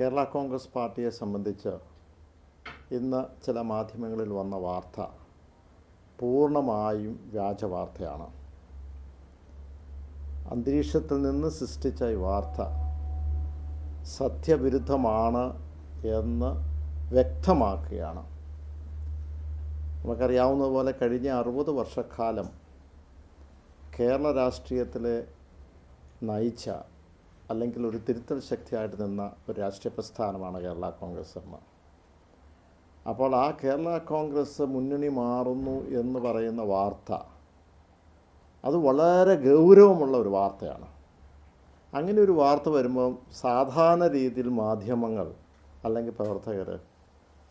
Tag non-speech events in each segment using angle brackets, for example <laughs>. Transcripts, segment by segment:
കേരള കോൺഗ്രസ് പാർട്ടിയെ സംബന്ധിച്ച് ഇന്ന് ചില മാധ്യമങ്ങളിൽ വന്ന വാർത്ത പൂർണമായും വ്യാജ വാർത്തയാണ്. അന്തരീക്ഷത്തിൽ നിന്ന് സൃഷ്ടിച്ച ഈ വാർത്ത സത്യവിരുദ്ധമാണ് എന്ന് വ്യക്തമാക്കുകയാണ്. നമുക്കറിയാവുന്നതുപോലെ കഴിഞ്ഞ അറുപത് വർഷക്കാലം കേരള രാഷ്ട്രീയത്തിലെ നയിച്ച അല്ലെങ്കിൽ ഒരു തിരുത്തൽ ശക്തിയായിട്ട് നിന്ന ഒരു രാഷ്ട്രീയ പ്രസ്ഥാനമാണ് കേരള കോൺഗ്രസ് എന്ന്. അപ്പോൾ ആ കേരള കോൺഗ്രസ് മുന്നണി മാറുന്നു എന്ന് പറയുന്ന വാർത്ത അത് വളരെ ഗൗരവമുള്ള ഒരു വാർത്തയാണ്. അങ്ങനെ ഒരു വാർത്ത വരുമ്പം സാധാരണ രീതിയിൽ മാധ്യമങ്ങൾ അല്ലെങ്കിൽ പ്രവർത്തകർ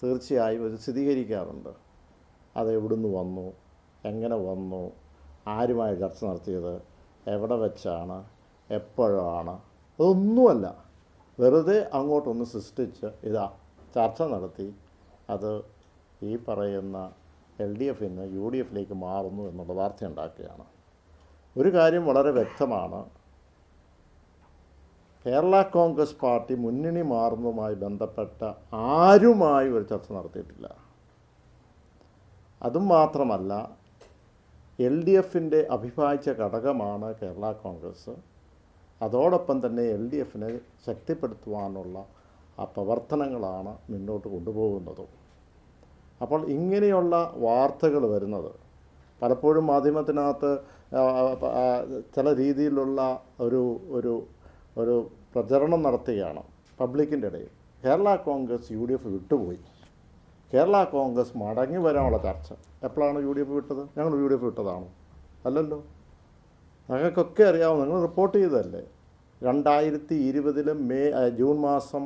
തീർച്ചയായും ഒരു സ്ഥിരീകരിക്കാറുണ്ട്. അത് എവിടുന്ന് വന്നു എങ്ങനെ വന്നു ആരുമായി ചർച്ച നടത്തിയത് എവിടെ വെച്ചാണ് എപ്പോഴാണ് അതൊന്നുമല്ല. വെറുതെ അങ്ങോട്ടൊന്ന് സൃഷ്ടിച്ച് ഇതാ ചർച്ച നടത്തി. അത് ഈ പറയുന്ന എൽ ഡി എഫിന്ന് യു ഡി എഫിലേക്ക് മാറുന്നു എന്നുള്ള വാർത്ത ഉണ്ടാക്കുകയാണ്. ഒരു കാര്യം വളരെ വ്യക്തമാണ്. കേരള കോൺഗ്രസ് പാർട്ടി മുന്നണി മാറുന്നതുമായി ബന്ധപ്പെട്ട ആരുമായി ഒരു ചർച്ച നടത്തിയിട്ടില്ല. അതും മാത്രമല്ല എൽ ഡി എഫിന്റെ അഭിഭാജ്യ ഘടകമാണ് കേരള കോൺഗ്രസ്. അതോടൊപ്പം തന്നെ എൽ ഡി എഫിനെ ശക്തിപ്പെടുത്തുവാനുള്ള ആ പ്രവർത്തനങ്ങളാണ് മുന്നോട്ട് കൊണ്ടുപോകുന്നത്. അപ്പോൾ ഇങ്ങനെയുള്ള വാർത്തകൾ വരുന്നത് പലപ്പോഴും മാധ്യമത്തിനകത്ത് ചില രീതിയിലുള്ള ഒരു ഒരു ഒരു പ്രചരണം നടത്തുകയാണ്. പബ്ലിക്കിന്റെ ഇടയിൽ Kerala Congress U D F വിട്ടുപോയി. കേരള കോൺഗ്രസ് മടങ്ങി വരാനുള്ള ചർച്ച എപ്പോഴാണ് യു ഡി എഫ് വിട്ടത്? ഞങ്ങൾ യു ഡി എഫ് വിട്ടതാണോ? അല്ലല്ലോ. ഞങ്ങൾക്കൊക്കെ അറിയാവുന്ന നിങ്ങൾ റിപ്പോർട്ട് ചെയ്തതല്ലേ? രണ്ടായിരത്തി ഇരുപതിലെ മെയ് ജൂൺ മാസം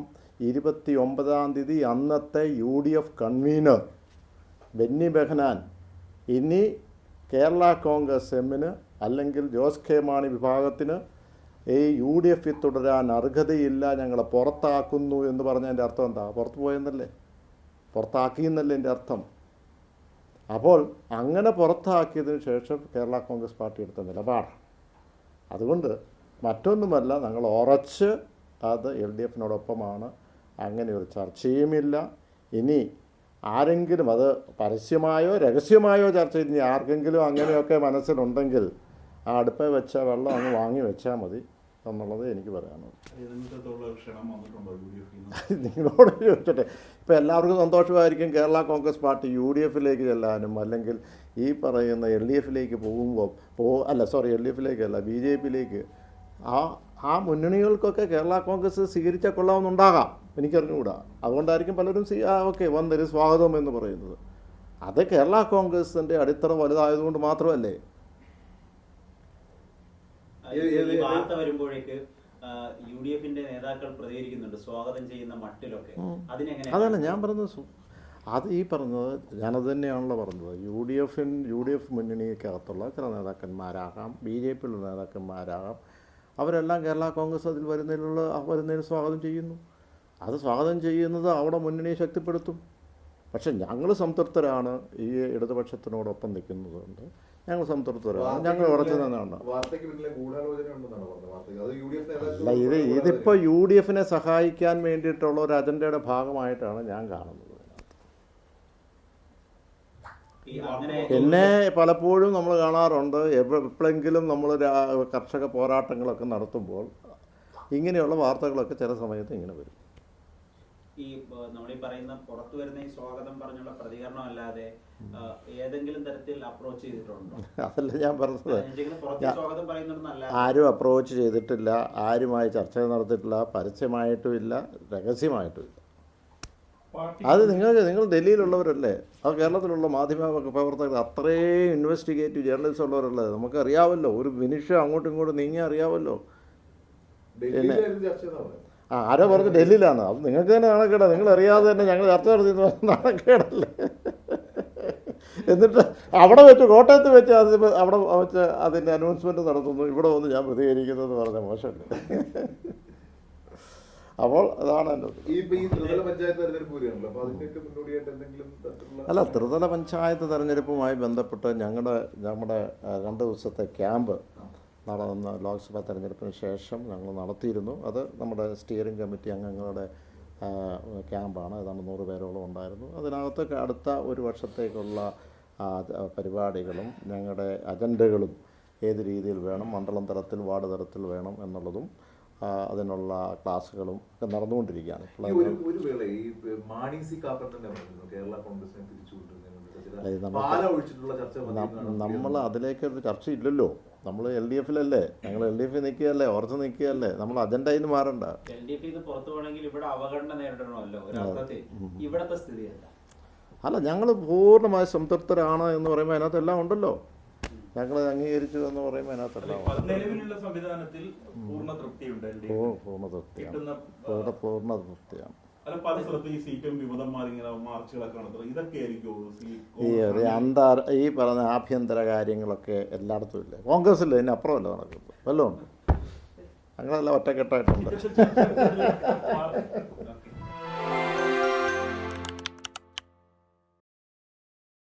ഇരുപത്തി ഒമ്പതാം തീയതി അന്നത്തെ U D F convener Benny Behanan. ഇനി കേരള കോൺഗ്രസ് എമ്മിന് അല്ലെങ്കിൽ ജോസ് കെ മാണി വിഭാഗത്തിന് ഈ യു ഡി എഫിൽ തുടരാൻ അർഹതയില്ല ഞങ്ങളെ പുറത്താക്കുന്നു എന്ന് പറഞ്ഞതിന്റെ അർത്ഥം എന്താ? പുറത്തു പോയെന്നല്ലേ? പുറത്താക്കി എന്നല്ലേ എന്റെ അർത്ഥം? അപ്പോൾ അങ്ങനെ പുറത്താക്കിയതിന് ശേഷം കേരള കോൺഗ്രസ് പാർട്ടി എടുത്ത നിലപാടാണ്. അതുകൊണ്ട് മറ്റൊന്നുമല്ല ഞങ്ങൾ ഉറച്ച് അത് എൽ ഡി എഫിനോടൊപ്പമാണ്. അങ്ങനെ ഒരു ചർച്ചയുമില്ല. ഇനി ആരെങ്കിലും അത് പരസ്യമായോ രഹസ്യമായോ ചർച്ച ഇനി ആർക്കെങ്കിലും അങ്ങനെയൊക്കെ മനസ്സിലുണ്ടെങ്കിൽ ആ അടുപ്പേ വെച്ച വെള്ളം അങ്ങ് വാങ്ങി വെച്ചാൽ മതി. എന്നുള്ളത് എനിക്ക് പറയാനുള്ളത് <laughs> നിങ്ങളോട് ചോദിച്ചോട്ടെ ഇപ്പോൾ എല്ലാവർക്കും സന്തോഷമായിരിക്കും. Kerala Congress party U D എഫിലേക്ക് ചെല്ലാനും അല്ലെങ്കിൽ ഈ പറയുന്ന എൽ ഡി എഫിലേക്ക് പോകുമ്പോൾ പോ അല്ല സോറി എൽ ഡി എഫിലേക്കല്ല ബി ജെ പിയിലേക്ക് ആ ആ മുന്നണികൾക്കൊക്കെ കേരള കോൺഗ്രസ് സ്വീകരിച്ച കൊള്ളാമെന്നുണ്ടാകാം എനിക്കറിഞ്ഞുകൂടാ. അതുകൊണ്ടായിരിക്കും പലരും സി ആ ഓക്കെ വന്നൊരു സ്വാഗതം എന്ന് പറയുന്നത്. അത് കേരള കോൺഗ്രസിന്റെ അടിത്തറ വലുതായതുകൊണ്ട് മാത്രമല്ലേ? വാർത്ത വരുമ്പോഴേക്ക് യു ഡി എഫിന്റെ നേതാക്കൾ പ്രതികരിക്കുന്നുണ്ട് സ്വാഗതം ചെയ്യുന്ന മട്ടിലൊക്കെ. അതിനെങ്ങനെ അതല്ല ഞാൻ പറഞ്ഞത് അത് ഈ പറഞ്ഞത് ഞാനത് തന്നെയാണല്ലോ പറഞ്ഞത്. യു ഡി എഫിൻ യു ഡി എഫ് മുന്നണിക്കകത്തുള്ള ചില നേതാക്കന്മാരാകാം ബി ജെ പിയിലുള്ള നേതാക്കന്മാരാകാം. അവരെല്ലാം കേരള കോൺഗ്രസ് അതിൽ വരുന്നതിലുള്ള വരുന്നതിന് സ്വാഗതം ചെയ്യുന്നു. അത് സ്വാഗതം ചെയ്യുന്നത് അവിടെ മുന്നണിയെ ശക്തിപ്പെടുത്തും. പക്ഷെ ഞങ്ങൾ സംതൃപ്തരാണ് ഈ ഇടതുപക്ഷത്തിനോടൊപ്പം നിൽക്കുന്നതുകൊണ്ട് ഞങ്ങൾ സംതൃപ്തരാണ്. ഞങ്ങൾ ഉറച്ചു തന്നെയാണ് അല്ല ഇത് ഇതിപ്പോൾ യു ഡി എഫിനെ സഹായിക്കാൻ വേണ്ടിയിട്ടുള്ള ഒരു അജണ്ടയുടെ ഭാഗമായിട്ടാണ് ഞാൻ കാണുന്നത്. ഈ അങ്ങനെ പിന്നെ പലപ്പോഴും നമ്മൾ കാണാറുണ്ട്. എപ്പ- എപ്പോഴെങ്കിലും നമ്മൾ കർഷക പോരാട്ടങ്ങളൊക്കെ നടത്തുമ്പോൾ ഇങ്ങനെയുള്ള വാർത്തകളൊക്കെ ചില സമയത്ത് ഇങ്ങനെ വരും. ഈ നമ്മൾ നമ്മളീ പറയുന്ന പുറത്തു വരുന്ന ഈ സ്വാഗതം പറഞ്ഞുള്ള പ്രതികരണം അല്ലാതെ ഏതെങ്കിലും തരത്തിൽ അപ്രോച്ച് ചെയ്തിട്ടുണ്ടോ? അതല്ല ഞാൻ പറഞ്ഞത്. ആരും അപ്രോച്ച് ചെയ്തിട്ടില്ല. ആരുമായി ചർച്ച നടത്തിയിട്ടില്ല. പരസ്യമായിട്ടും ഇല്ല. രഹസ്യമായിട്ടും ഇല്ല. അത് നിങ്ങൾക്ക് നിങ്ങൾ ഡൽഹിയിലുള്ളവരല്ലേ? അത് കേരളത്തിലുള്ള മാധ്യമ പ്രവർത്തകർ അത്രയും ഇൻവെസ്റ്റിഗേറ്റീവ് ജേർണലിസ്റ്റ് ഉള്ളവരല്ലേ? നമുക്ക് അറിയാമല്ലോ ഒരു നിമിഷം അങ്ങോട്ടും ഇങ്ങോട്ടും നീങ്ങി അറിയാമല്ലോ ഡൽഹിയിലായിരുന്നു ചർച്ച എന്നാ പറയുന്നത് ആ ആരോ പറഞ്ഞു ഡൽഹിയിലാണ്. അത് നിങ്ങൾക്ക് തന്നെ നാണക്കേടാ. നിങ്ങൾ അറിയാതെ തന്നെ ഞങ്ങൾ ചർച്ച നടത്തി നാണക്കേടല്ലേ? എന്നിട്ട് അവിടെ വെച്ച് കോട്ടയത്ത് വെച്ച് അത് അവിടെ വെച്ച് അതിന്റെ അനൗൺസ്മെന്റ് നടത്തുന്നു. ഇവിടെ വന്ന് ഞാൻ പ്രതികരിക്കുന്നത് പറഞ്ഞ മോശമല്ലേ? അപ്പോൾ അതാണ് അല്ല ത്രിതല പഞ്ചായത്ത് തെരഞ്ഞെടുപ്പുമായി ബന്ധപ്പെട്ട് ഞങ്ങളുടെ നമ്മുടെ രണ്ട് ദിവസത്തെ ക്യാമ്പ് നടന്ന ലോക്സഭാ തെരഞ്ഞെടുപ്പിന് ശേഷം ഞങ്ങൾ നടത്തിയിരുന്നു. അത് നമ്മുടെ സ്റ്റിയറിംഗ് കമ്മിറ്റി അംഗങ്ങളുടെ ക്യാമ്പാണ്. ഏതാണ്ട് നൂറ് പേരോളം ഉണ്ടായിരുന്നു. അതിനകത്തൊക്കെ അടുത്ത ഒരു വർഷത്തേക്കുള്ള പരിപാടികളും ഞങ്ങളുടെ അജണ്ടകളും ഏത് രീതിയിൽ വേണം മണ്ഡലം തലത്തിൽ വാർഡ് തലത്തിൽ വേണം എന്നുള്ളതും അതിനുള്ള ക്ലാസ്സുകളും ഒക്കെ നടന്നുകൊണ്ടിരിക്കുകയാണ്. ഒരു വേള ഈ മാണി സി കാപ്പറ്റന്റെ കേരള കോൺഗ്രസിനെ തിരിച്ചുകൊണ്ടിരുന്ന ചർച്ച നമ്മൾ അതിലേക്ക് ഒരു ചർച്ചയില്ലല്ലോ. നമ്മൾ എൽ ഡി എഫിലല്ലേ? ഞങ്ങൾ എൽ ഡി എഫിൽ നിൽക്കുകയല്ലേ? ഓർത്ത് നിൽക്കുകയല്ലേ? നമ്മൾ അജണ്ടയിൽ നിന്ന് മാറണ്ട. എൽ ഡി എഫ് ഇത് പുറത്തു പോകണമെങ്കിൽ ഇവിടെ അവഗണന നേരിടണമല്ലോ ഇവിടത്തെ സ്ഥിതി അല്ല ഞങ്ങൾ പൂർണമായി സംതൃപ്തരാണ് എന്ന് പറയുമ്പോൾ അതിനകത്ത് എല്ലാം ഉണ്ടല്ലോ. ഞങ്ങൾ അംഗീകരിച്ചു എന്ന് പറയുമ്പോൾ അതിനകത്തെല്ലാം എല്ലാം നിലവിലുള്ള സംവിധാനത്തിൽ പൂർണ തൃപ്തിയുണ്ട്. പൂർണ തൃപ്തിയാണ് കിട്ടുന്ന പൂർണ തൃപ്തിയാണ് ഈ ഈ ഒരു അന്താ ഈ പറഞ്ഞ ആഭ്യന്തര കാര്യങ്ങളൊക്കെ എല്ലായിടത്തും ഇല്ലേ. കോൺഗ്രസ്സിൽ ഇതിന് അപ്പുറമല്ല നടക്കുന്നത്? വല്ലതും ഉണ്ട്. ഞങ്ങളെല്ലാം ഒറ്റക്കെട്ടായിട്ടുണ്ട്.